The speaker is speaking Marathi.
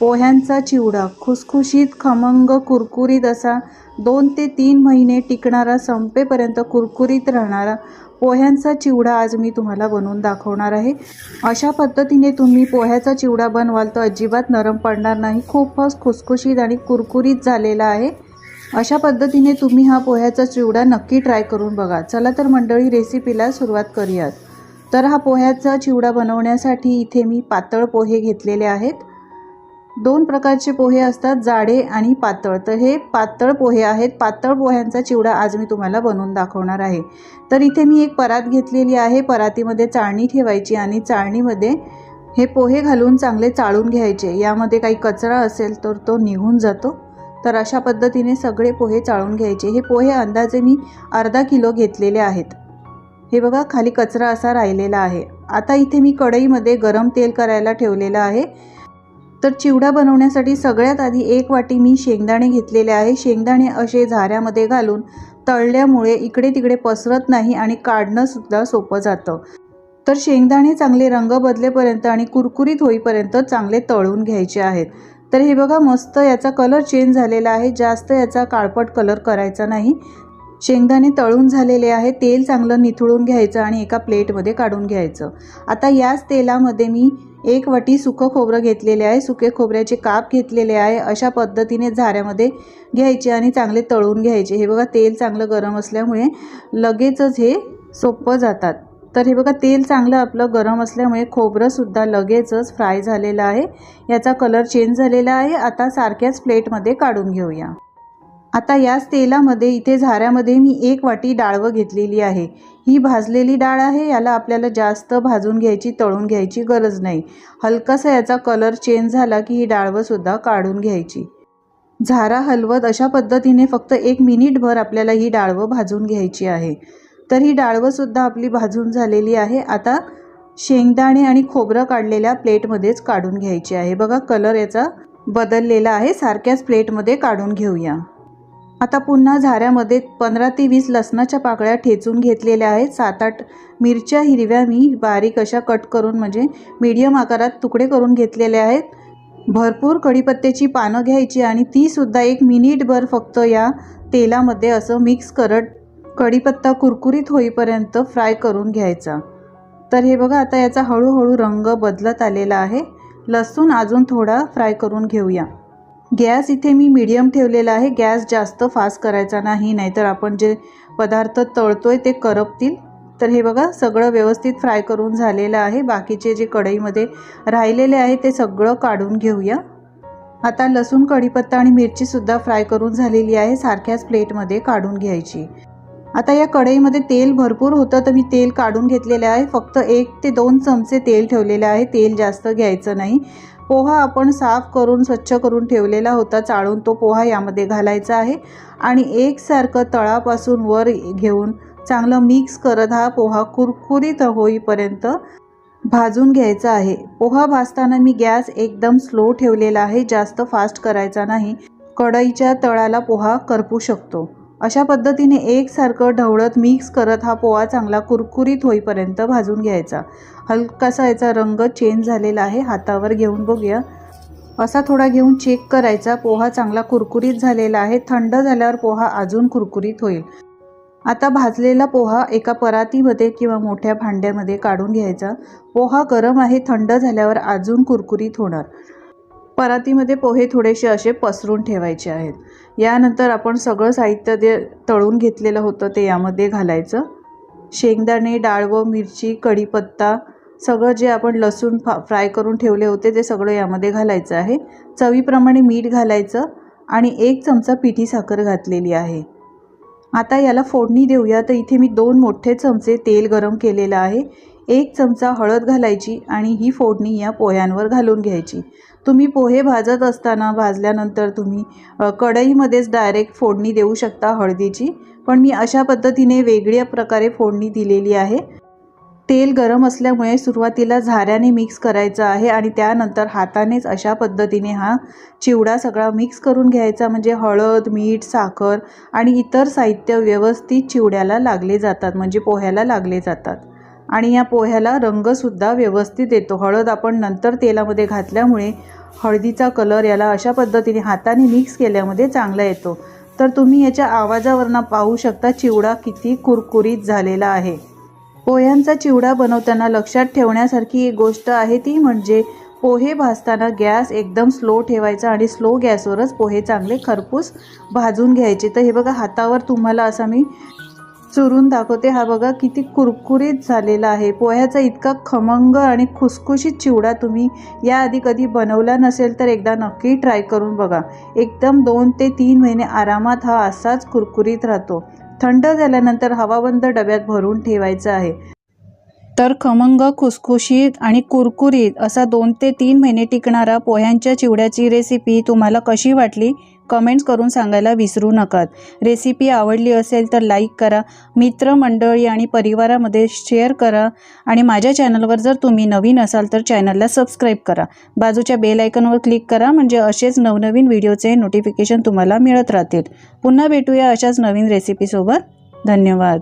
पोह्यांचा चिवडा खुसखुशीत खमंग कुरकुरीत असा दोन ते तीन महिने टिकणारा संपेपर्यंत कुरकुरीत राहणारा पोह्यांचा चिवडा आज मी तुम्हाला बनवून दाखवणार आहे. अशा पद्धतीने तुम्ही पोह्याचा चिवडा बनवाल तर अजिबात नरम पडणार नाही खूपच खुसखुशीत आणि कुरकुरीत झालेला आहे. अशा पद्धतीने तुम्ही हा पोह्याचा चिवडा नक्की ट्राय करून बघा. चला तर मंडळी रेसिपीला सुरुवात करूयात. तर हा पोह्याचा चिवडा बनवण्यासाठी इथे मी पातळ पोहे घेतलेले आहेत. दोन प्रकारचे पोहे असतात जाडे आणि पातळ. तर हे पातळ पोहे आहेत. पातळ पोह्यांचा चिवडा आज मी तुम्हाला बनवून दाखवणार आहे. तर इथे मी एक परात घेतलेली आहे. परातीमध्ये चाळणी ठेवायची आणि चाळणीमध्ये हे पोहे घालून चांगले चाळून घ्यायचे. यामध्ये काही कचरा असेल तर तो निघून जातो. तर अशा पद्धतीने सगळे पोहे चाळून घ्यायचे. हे पोहे अंदाजे मी अर्धा किलो घेतलेले आहेत. हे बघा खाली कचरा असा राहिलेला आहे. आता इथे मी कढईमध्ये गरम तेल करायला ठेवलेलं आहे. तर चिवडा बनवण्यासाठी सगळ्यात आधी एक वाटी मी शेंगदाणे घेतलेले आहे. शेंगदाणे असे झाऱ्यामध्ये घालून तळल्यामुळे इकडे तिकडे पसरत नाही आणि काढणंसुद्धा सोपं जातं. तर शेंगदाणे चांगले रंग बदलेपर्यंत आणि कुरकुरीत होईपर्यंत चांगले तळून घ्यायचे आहेत. तर हे बघा मस्त याचा कलर चेंज झालेला आहे. जास्त याचा काळपट कलर करायचा नाही. शेंगदाणे तळून झालेले आहे तेल चांगलं निथळून घ्यायचं आणि एका प्लेटमध्ये काढून घ्यायचं. आता याच तेलामध्ये मी एक वटी सुकं खोबरं घेतलेले आहे सुके खोबऱ्याचे काप घेतलेले आहे अशा पद्धतीने झाऱ्यामध्ये घ्यायचे आणि चांगले तळून घ्यायचे. हे बघा तेल चांगलं गरम असल्यामुळे लगेचच हे सोपं जातात. तर हे बघा तेल चांगलं आपलं गरम असल्यामुळे खोबरंसुद्धा लगेचच फ्राय झालेलं आहे. याचा कलर चेंज झालेला आहे. आता सारख्याच प्लेटमध्ये काढून घेऊया. आता याच तेलामध्ये इथे झाऱ्यामध्ये मी एक वाटी डाळवं घेतलेली आहे. ही भाजलेली डाळ आहे याला आपल्याला जास्त भाजून घ्यायची तळून घ्यायची गरज नाही. हलकासा याचा कलर चेंज झाला की ही डाळवंसुद्धा काढून घ्यायची. झारा हलवत अशा पद्धतीने फक्त एक मिनिटभर आपल्याला ही डाळवं भाजून घ्यायची आहे. तर ही डाळवंसुद्धा आपली भाजून झालेली आहे. आता शेंगदाणे आणि खोबरं काढलेल्या प्लेटमध्येच काढून घ्यायची आहे. बघा कलर याचा बदललेला आहे. सारख्याच प्लेटमध्ये काढून घेऊया. आता पुन्हा झाऱ्यामध्ये पंधरा ते वीस लसणाच्या पाकळ्या ठेचून घेतलेल्या आहेत. सात आठ मिरच्या हिरव्या मी बारीक अशा कट करून म्हणजे मीडियम आकारात तुकडे करून घेतलेले आहेत. भरपूर कढीपत्त्याची पानं घ्यायची आणि तीसुद्धा एक मिनिटभर फक्त या तेलामध्ये असं मिक्स करत कढीपत्ता कुरकुरीत होईपर्यंत फ्राय करून घ्यायचा. तर हे बघा आता याचा हळूहळू रंग बदलत आलेला आहे. लसूण अजून थोडा फ्राय करून घेऊया. गॅस इथे मी मीडियम ठेवलेला आहे. गॅस जास्त फास्ट करायचा नाही नाहीतर आपण जे पदार्थ तळतोय ते करपतील. तर हे बघा सगळं व्यवस्थित फ्राय करून झालेलं आहे. बाकीचे जे कढईमध्ये राहिलेले आहे ते सगळं काढून घेऊया. आता लसूण कढीपत्ता आणि मिरचीसुद्धा फ्राय करून झालेली आहे. सारख्याच प्लेटमध्ये काढून घ्यायची. आता या कढईमध्ये तेल भरपूर होतं तर मी तेल काढून घेतलेलं आहे. फक्त एक ते दोन चमचे तेल ठेवलेले आहे. तेल जास्त घ्यायचं नाही. पोहा आपण साफ करून स्वच्छ करून ठेवलेला होता. चाळून तो पोहा यामध्ये घालायचा आहे. आणि एकसारखं तळापासून वर घेऊन चांगलं मिक्स करत हा पोहा कुरकुरीत होईपर्यंत भाजून घ्यायचा आहे. पोहा भाजताना मी गॅस एकदम स्लो ठेवलेला आहे. जास्त फास्ट करायचा नाही. कढईच्या तळाला पोहा करपू शकतो. अशा पद्धतीने एकसारखं ढवळत मिक्स करत हा पोहा चांगला कुरकुरीत होईपर्यंत भाजून घ्यायचा. हलकासा याचा रंग चेंज झालेला आहे. हातावर घेऊन बघूया. असा थोडा घेऊन चेक करायचा. पोहा चांगला कुरकुरीत झालेला आहे. थंड झाल्यावर पोहा अजून कुरकुरीत होईल. आता भाजलेला पोहा एका परातीमध्ये किंवा मोठ्या भांड्यामध्ये काढून घ्यायचा. पोहा गरम आहे. थंड झाल्यावर अजून कुरकुरीत होणार. परातीमध्ये पोहे थोडेसे असे पसरून ठेवायचे आहेत. यानंतर आपण सगळं साहित्य जे तळून घेतलेलं होतं ते यामध्ये घालायचं. शेंगदाणे डाळ व मिरची कढीपत्ता सगळं जे आपण लसूण फा फ्राय करून ठेवले होते ते सगळं यामध्ये घालायचं आहे. चवीप्रमाणे मीठ घालायचं आणि एक चमचा पिठी साखर घातलेली आहे. आता याला फोडणी देऊया. तर इथे मी दोन मोठे चमचे तेल गरम केलेलं आहे. एक चमचा हळद घालायची आणि ही फोडणी या पोह्यांवर घालून घ्यायची. तुम्ही पोहे भाजत असताना भाजल्यानंतर तुम्ही कढईमध्येच डायरेक्ट फोडणी देऊ शकता हळदीची. पण मी अशा पद्धतीने वेगळ्या प्रकारे फोडणी दिलेली आहे. तेल गरम असल्यामुळे सुरुवातीला झाऱ्याने मिक्स करायचं आहे आणि त्यानंतर हातानेच अशा पद्धतीने हा चिवडा सगळा मिक्स करून घ्यायचा. म्हणजे हळद मीठ साखर आणि इतर साहित्य व्यवस्थित चिवड्याला लागले जातात. म्हणजे पोह्याला लागले जातात. आणि या पोह्याला रंगसुद्धा व्यवस्थित येतो. हळद आपण नंतर तेलामध्ये घातल्यामुळे हळदीचा कलर याला अशा पद्धतीने हाताने मिक्स केल्यामध्ये चांगला येतो. तर तुम्ही याच्या आवाजावरनं पाहू शकता चिवडा किती कुरकुरीत झालेला आहे. पोह्यांचा चिवडा बनवताना लक्षात ठेवण्यासारखी एक गोष्ट आहे ती म्हणजे पोहे भाजताना गॅस एकदम स्लो ठेवायचा आणि स्लो गॅसवरच पोहे चांगले खरपूस भाजून घ्यायचे. तर हे बघा हातावर तुम्हाला असा मी चुरून दाखवते. हा बघा किती कुरकुरीत झालेला आहे. पोह्याचा इतका खमंग आणि खुसखुशीत चिवडा तुम्ही याआधी कधी बनवला नसेल तर एकदा नक्की ट्राय करून बघा. एकदम दोन ते तीन महिने आरामात हा असाच कुरकुरीत राहतो. थंड झाल्यानंतर हवाबंद डब्यात भरून ठेवायचा आहे. तर खमंग खुसखुशीत आणि कुरकुरीत असा दोन ते तीन महिने टिकणारा पोह्यांच्या चिवड्याची रेसिपी तुम्हाला कशी वाटली? कमेंट्स करून सांगायला विसरू नकात. रेसिपी आवडली असेल तर लाईक करा. मित्रमंडळी आणि परिवारामध्ये शेअर करा. आणि माझ्या चॅनलवर जर तुम्ही नवीन असाल तर चॅनलला सबस्क्राईब करा. बाजूच्या बेल आयकनवर क्लिक करा. म्हणजे असेच नवनवीन व्हिडिओचे नोटिफिकेशन तुम्हाला मिळत राहतील. पुन्हा भेटूया अशाच नवीन रेसिपीसोबत धन्यवाद.